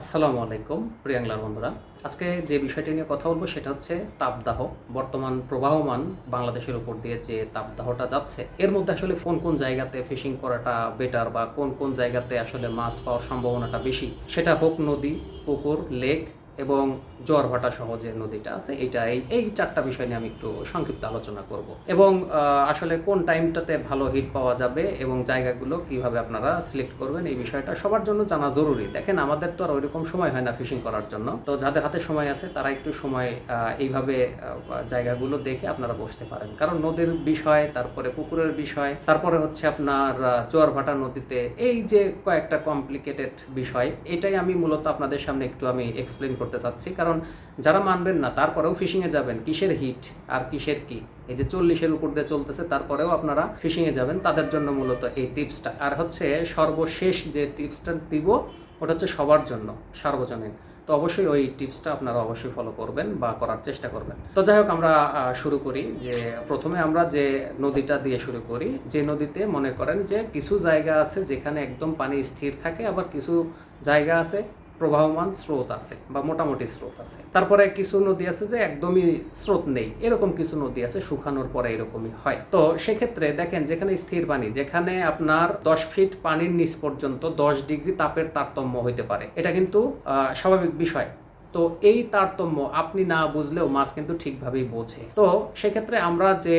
আসসালামু আলাইকুম প্রিয়াংলার বন্ধুরা। আজকে যে বিষয়টি নিয়ে কথা বলব সেটা হচ্ছে তাপদাহ। বর্তমান প্রবাহমান বাংলাদেশের উপর দিয়ে যে তাপদাহটা যাচ্ছে, এর মধ্যে আসলে কোন কোন জায়গাতে ফিশিং করাটা বেটার বা কোন কোন জায়গাতে আসলে মাছ পাওয়ার সম্ভাবনাটা বেশি? সেটা হোক নদী, পুকুর লেক এবং জোয়ার ভাটা সহ যে নদীটা আছে এটা এই এই চারটা বিষয় নিয়ে আমি একটু সংক্ষিপ্ত আলোচনা করব। এবং আসলে কোন টাইমটাতে ভালো হিট পাওয়া যাবে এবং জায়গাগুলো কীভাবে আপনারা সিলেক্ট করবেন এই বিষয়টা সবার জন্য জানা জরুরি। দেখেন আমাদের তো আর ওইরকম সময় হয় না ফিশিং করার জন্য। তো যাদের হাতে সময় আছে তারা একটু সময় এইভাবে জায়গাগুলো দেখে আপনারা বসতে পারেন। কারণ নদীর বিষয় তারপরে পুকুরের বিষয় তারপরে হচ্ছে আপনার আহ, জোয়ার ভাটা নদীতে এই যে কয়েকটা কমপ্লিকেটেড বিষয় এটাই আমি মূলত আপনাদের সামনে একটু আমি এক্সপ্লেন করতে চাচ্ছি। কারণ যারা মানবেন না, তারপরেও ফিশিংয়ে যাবেন, কিসের হিট আর কিসের কি? এই যে চল্লিশের উপর দিয়ে চলতেছে, তারপরেও আপনারা ফিশিংয়ে যাবেন। তাদের জন্য মূলত এই টিপসটা আর হচ্ছে সর্বশেষ যে টিপসটা দিব, ওটা হচ্ছে সবার জন্য, সার্বজনীন। তো অবশ্যই ওই টিপসটা আপনারা অবশ্যই ফলো করবেন বা করার চেষ্টা করবেন। তো যাই হোক, আমরা শুরু করি যে প্রথমে আমরা যে নদীটা দিয়ে শুরু করি, যে নদীতে মনে করেন যে কিছু জায়গা আছে যেখানে একদম পানি স্থির থাকে, আবার কিছু জায়গা আছে প্রবাহমান স্রোত আছে বা মোটামুটি স্রোত আছে। তারপরে কিছু নদী আছে যে একদমই স্রোত নেই। এরকম কিছু নদী আছে, শুকানোর পরে এরকমই হয়। তো সেক্ষেত্রে দেখেন, যেখানে স্থির পানি, যেখানে আপনার দশ ফিট পানির নিচ পর্যন্ত দশ ডিগ্রি তাপের তারতম্য হইতে পারে। এটা কিন্তু স্বাভাবিক বিষয়। তো এই তারতম্য আপনি না বুঝলেও মাছ কিন্তু ঠিকভাবেই বোঝে। তো সেক্ষেত্রে আমরা যে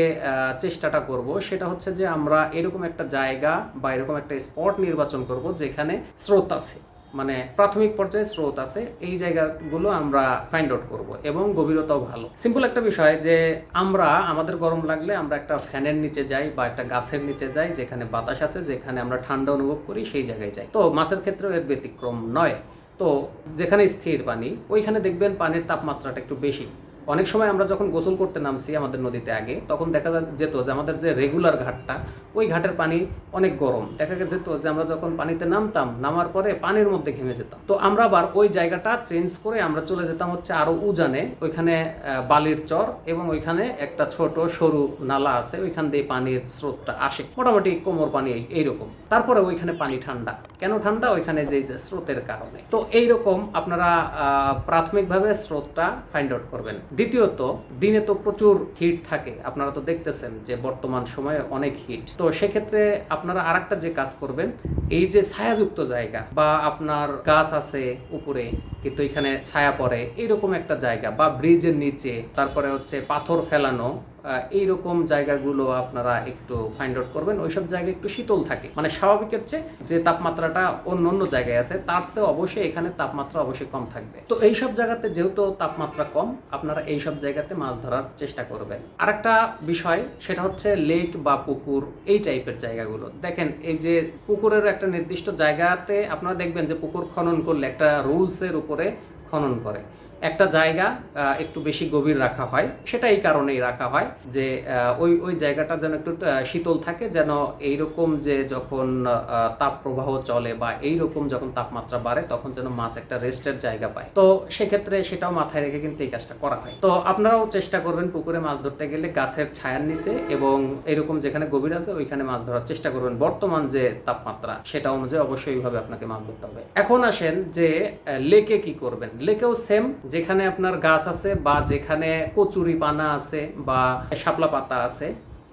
চেষ্টাটা করব সেটা হচ্ছে যে আমরা এরকম একটা জায়গা বা এরকম একটা স্পট নির্বাচন করব যেখানে স্রোত আছে। মানে প্রাথমিক পর্যায়ে স্রোত আছে, এই জায়গাগুলো আমরা ফাইন্ড আউট করব এবং গভীরতাও ভালো। সিম্পল একটা বিষয় যে আমরা, আমাদের গরম লাগলে আমরা একটা ফ্যানের নিচে যাই বা একটা গাছের নিচে যাই, যেখানে বাতাস আছে, যেখানে আমরা ঠান্ডা অনুভব করি, সেই জায়গায় যাই। তো মাছের ক্ষেত্রেও এর ব্যতিক্রম নয়। তো যেখানে স্থির পানি, ওইখানে দেখবেন পানির তাপমাত্রাটা একটু বেশি। অনেক সময় আমরা যখন গোসল করতে নামছি আমাদের নদীতে আগে, তখন দেখা যেত যে আমাদের যে রেগুলার ঘাটটা, ওই ঘাটের পানি অনেক গরম। দেখা যেত যে আমরা যখন পানিতে নামতাম, নামার পরে পানির মধ্যে ঘেমে যেতাম। তো আমরা আবার ওই জায়গাটা চেঞ্জ করে আমরা চলে যেতাম হচ্ছে আরও উজানে, ওইখানে বালির চর এবং ওইখানে একটা ছোট সরু নালা আছে, ওইখান দিয়ে পানির স্রোতটা আসে। মোটামুটি কোমর পানি এই- এইরকম। তারপরে ওইখানে পানি ঠান্ডা। কেন ঠান্ডা? ওইখানে যে যে স্রোতের কারণে। তো এইরকম আপনারা প্রাথমিকভাবে স্রোতটা ফাইন্ড আউট করবেন। দ্বিতীয়ত, দিনে তো প্রচুর হিট থাকে। আপনারা তো দেখতেছেন যে বর্তমান সময়ে অনেক হিট তো সেক্ষেত্রে আপনারা আর যে কাজ করবেন, এই যে ছায়াযুক্ত জায়গা বা আপনার গাছ আছে উপরে কিন্তু এখানে ছায়া পড়ে। এইরকম একটা জায়গা বা ব্রিজের নিচে, তারপরে হচ্ছে পাথর ফেলানো এইরকম জায়গাগুলো আপনারা একটু ফাইন্ড আউট করবেন। ওইসব জায়গা একটু শীতল থাকে। মানে স্বাভাবিকের চেয়ে যে তাপমাত্রাটা অন্য অন্য জায়গায় আছে, তার চেয়ে অবশ্যই এখানে তাপমাত্রা অবশ্যই কম থাকবে। তো এইসব জায়গাতে যেহেতু তাপমাত্রা কম, আপনারা এইসব জায়গাতে মাছ ধরার চেষ্টা করবেন। আরেকটা বিষয়, সেটা হচ্ছে লেক বা পুকুর, এই টাইপের জায়গাগুলো। দেখেন, এই যে পুকুরের একটা নির্দিষ্ট জায়গাতে আপনারা দেখবেন যে পুকুর খনন করলে একটা রুলসের উপরে খনন করে। একটা জায়গা একটু বেশি গভীর রাখা হয়। সেটা এই কারণেই রাখা হয় যে ওই ওই জায়গাটা যেন একটু শীতল থাকে, যেন এইরকম যে যখন তাপ প্রবাহ চলে বা এইরকম যখন তাপমাত্রা বাড়ে, তখন যেন মাছ একটা রেস্টের জায়গা পায়। তো সেক্ষেত্রে সেটাও মাথায় রেখে কিন্তু এই কাজটা করা হয়। তো আপনারাও চেষ্টা করবেন পুকুরে মাছ ধরতে গেলে গাছের ছায়ার নিচে এবং এরকম যেখানে গভীর আছে, ওইখানে মাছ ধরার চেষ্টা করবেন। বর্তমান যে তাপমাত্রা, সেটা অনুযায়ী অবশ্যই এইভাবে আপনাকে মাছ ধরতে হবে। এখন আসেন যে লেকে কি করবেন? লেকেও সেম যেখানে আপনার গাছ আছে বা যেখানে কচুরি পানা আছে বা শাপলা পাতা আছে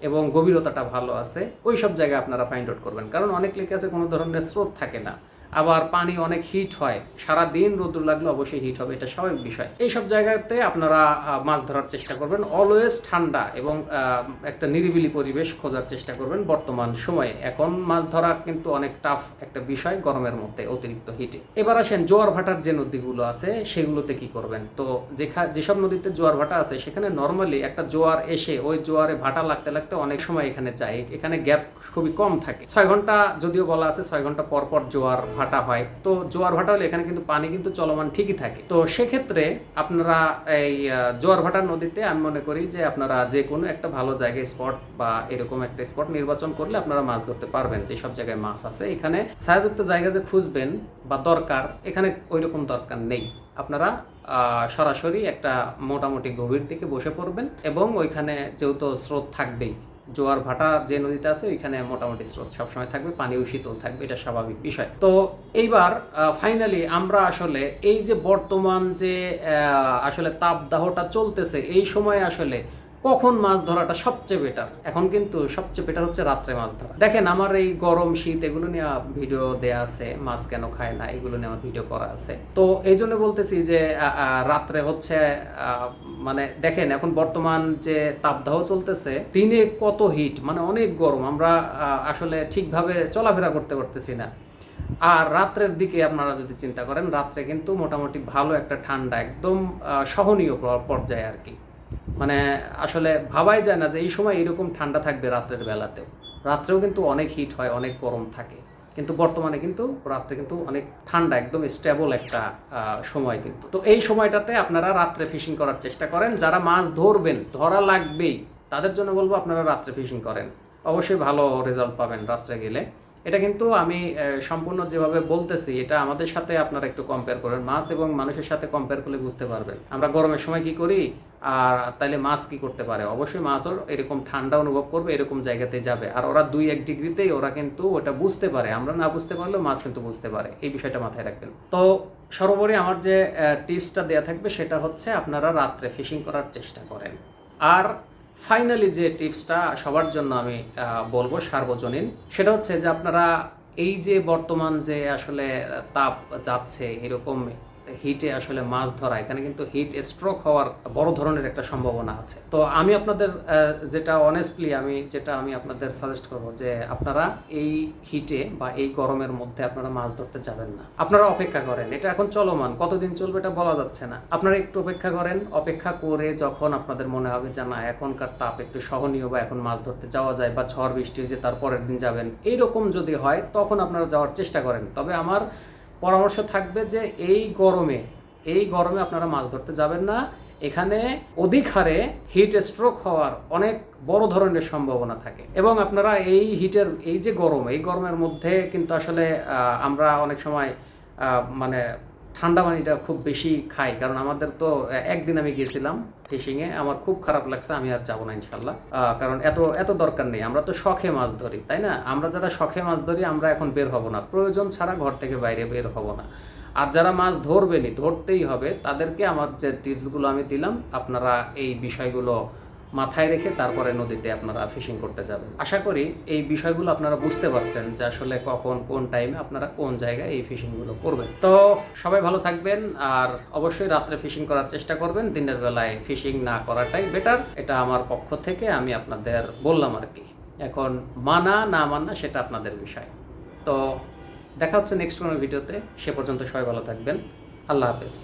এবং গভীরতাটা ভালো আছে ওই সব জায়গায় আপনারা ফাইন্ড আউট করবেন। কারণ অনেক লেকে আছে, কোনো ধরনের স্রোত থাকে না। আবার পানি অনেক হিট হয়। সারা দিন রোদ্র লাগলে অবশ্যই হিট হবে, এটা স্বাভাবিক বিষয়। এইসব জায়গাতে আপনারা মাছ ধরার চেষ্টা করবেন। অলওয়েজ ঠান্ডা এবং একটা নিরিবিলি পরিবেশ খোঁজার চেষ্টা করবেন বর্তমান সময়ে। এখন মাছ ধরা কিন্তু অনেক টাফ একটা বিষয় গরমের মধ্যে, অতিরিক্ত হিটে এবার আসেন, জোয়ার ভাটার যে নদীগুলো আছে, সেগুলোতে কি করবেন? তো যেখা, যেসব নদীতে জোয়ার ভাটা আছে, সেখানে নর্মালি একটা জোয়ার এসে, ওই জোয়ারে ভাটা লাগতে লাগতে অনেক সময় এখানে যায়। এখানে গ্যাপ খুবই কম থাকে। ছয় ঘণ্টা, যদিও বলা আছে, ছয় ঘণ্টা পর পর জোয়ার ভাটা হয়। তো জোয়ার ভাটা হলে এখানে কিন্তু পানি কিন্তু চলমান ঠিকই থাকে। তো সেক্ষেত্রে আপনারা এই জোয়ার ভাটার নদীতে আমি মনে করি যে আপনারা যে কোনো একটা ভালো জায়গায় স্পট বা এরকম একটা স্পট নির্বাচন করলে আপনারা মাছ ধরতে পারবেন। যে সব জায়গায় মাছ আছে। এখানে ছায়াযুক্ত জায়গা যে খুঁজবেন বা দরকার, এখানে ওই রকম দরকার নেই। আপনারা সরাসরি একটা মোটামুটি গভীর দিকে বসে পড়বেন এবং ওইখানে যেহেতু স্রোত থাকবেই। জোয়ার ভাটা যে নদীতে আছে, ওইখানে মোটামুটি স্রোত সবসময় থাকবে পানিও শীতল থাকবে, এটা স্বাভাবিক বিষয়। তো এইবার ফাইনালি আমরা আসলে এই যে বর্তমান যে আসলে তাপদাহটা চলতেছে, এই সময় আসলে কখন মাছ ধরাটা সবচেয়ে বেটার এখন কিন্তু সবচেয়ে বেটার হচ্ছে রাত্রে মাছ ধরা। দেখেন, আমার এই গরম শীত, এগুলো নিয়ে ভিডিও দেয়া আছে, মাছ কেন খায় না, এগুলো নিয়ে আমার ভিডিও করা আছে। তো এই জন্য বলতেছি যে রাত্রে হচ্ছে মানে দেখেন, এখন বর্তমান যে তাপদাহ চলতেছে, দিনে কত হিট মানে অনেক গরম। আমরা আসলে ঠিকভাবে চলাফেরা করতে পারতেছি না। আর রাত্রের দিকে আপনারা যদি চিন্তা করেন, রাত্রে কিন্তু মোটামুটি ভালো একটা ঠান্ডা, একদম সহনীয় পর্যায়ে আর কি। মানে আসলে ভাবাই যায় না যে এই সময় এরকম ঠান্ডা থাকবে রাত্রের বেলাতেও রাত্রেও কিন্তু অনেক হিট হয়, অনেক গরম থাকে। কিন্তু বর্তমানে কিন্তু রাত্রে কিন্তু অনেক ঠান্ডা, একদম স্টেবল একটা সময় কিন্তু। তো এই সময়টাতে আপনারা রাত্রে ফিশিং করার চেষ্টা করেন। যারা মাছ ধরবেন, ধরা লাগবেই, তাদের জন্য বলব আপনারা রাত্রে ফিশিং করেন। অবশ্যই ভালো রেজাল্ট পাবেন রাত্রে গেলে। এটা কিন্তু আমি সম্পূর্ণ যেভাবে বলতেছি, এটা আমাদের সাথে আপনারা একটু কম্পেয়ার করেন। মাছ এবং মানুষের সাথে কম্পেয়ার করলে বুঝতে পারবেন। আমরা গরমের সময় কি করি? আর তাইলে মাছ কি করতে পারে? অবশ্যই মাছও এরকম ঠান্ডা অনুভব করবে, এরকম জায়গাতে যাবে। আর ওরা দুই এক ডিগ্রিতেই ওরা কিন্তু ওটা বুঝতে পারে। আমরা না বুঝতে পারলেও মাছ কিন্তু বুঝতে পারে। এই বিষয়টা মাথায় রাখবেন। তো সর্বোপরি আমার যে টিপসটা দেওয়া থাকবে, সেটা হচ্ছে আপনারা রাত্রে ফিশিং করার চেষ্টা করেন। আর ফাইনালি যে টিপসটা সবার জন্য আমি বলব সার্বজনীন, সেটা হচ্ছে যে আপনারা এই যে বর্তমান যে আসলে তাপ যাচ্ছে, এরকম হিটে আসলে মাছ ধরা, এখানে কিন্তু হিট স্ট্রোক হওয়ার বড় ধরনের একটা সম্ভাবনা আছে। তো আমি আপনাদের যেটা অনেস্টলি আমি, যেটা আমি আপনাদের সাজেস্ট করব যে আপনারা এই হিটে বা এই গরমের মধ্যে আপনারা মাছ ধরতে যাবেন না। আপনারা অপেক্ষা করেন, এটা এখন চলমান, কতদিন চলবে এটা বলা যাচ্ছে না। আপনারা একটু অপেক্ষা করেন, অপেক্ষা করে যখন আপনাদের মনে হবে যে না, এখনকার তাপ একটু সহনীয় বা এখন মাছ ধরতে যাওয়া যায় বা ঝড় বৃষ্টি হয়েছে তার পরের দিন যাবেন, এইরকম যদি হয় তখন আপনারা যাওয়ার চেষ্টা করেন। তবে আমার পরামর্শ থাকবে যে এই গরমে এই গরমে আপনারা মাছ ধরতে যাবেন না। এখানে অধিক হারে হিট স্ট্রোক হওয়ার অনেক বড় ধরনের সম্ভাবনা থাকে। এবং আপনারা এই হিটের এই যে গরম, এই গরমের মধ্যে কিন্তু আসলে আমরা অনেক সময় মানে ঠান্ডা পানিটা খুব বেশি খাই, কারণ আমাদের তো একদিন আমি গেছিলাম ফিশিংয়ে, আমার খুব খারাপ লাগছে, আমি আর যাব না ইনশাল্লাহ। কারণ এত এত দরকার নেই, আমরা তো শখে মাছ ধরি, তাই না? আমরা যারা শখে মাছ ধরি, আমরা এখন বের হব না, প্রয়োজন ছাড়া ঘর থেকে বাইরে বের হব না। আর যারা মাছ ধরবেনই, ধরতেই হবে, তাদেরকে আমার যে টিপসগুলো আমি দিলাম, আপনারা এই বিষয়গুলো মাথায় রেখে তারপরে নদীতে আপনারা ফিশিং করতে যাবেন। আশা করি এই বিষয়গুলো আপনারা বুঝতে পারছেন যে আসলে কখন, কোন টাইমে আপনারা কোন জায়গায় এই ফিশিংগুলো করবেন। তো সবাই ভালো থাকবেন আর অবশ্যই রাত্রে ফিশিং করার চেষ্টা করবেন। দিনের বেলায় ফিশিং না করাটাই বেটার এটা আমার পক্ষ থেকে আমি আপনাদের বললাম আর কি। এখন মানা, না মানা সেটা আপনাদের বিষয়। তো দেখা হচ্ছে নেক্সট কোনো ভিডিওতে সে পর্যন্ত সবাই ভালো থাকবেন। আল্লাহ হাফেজ।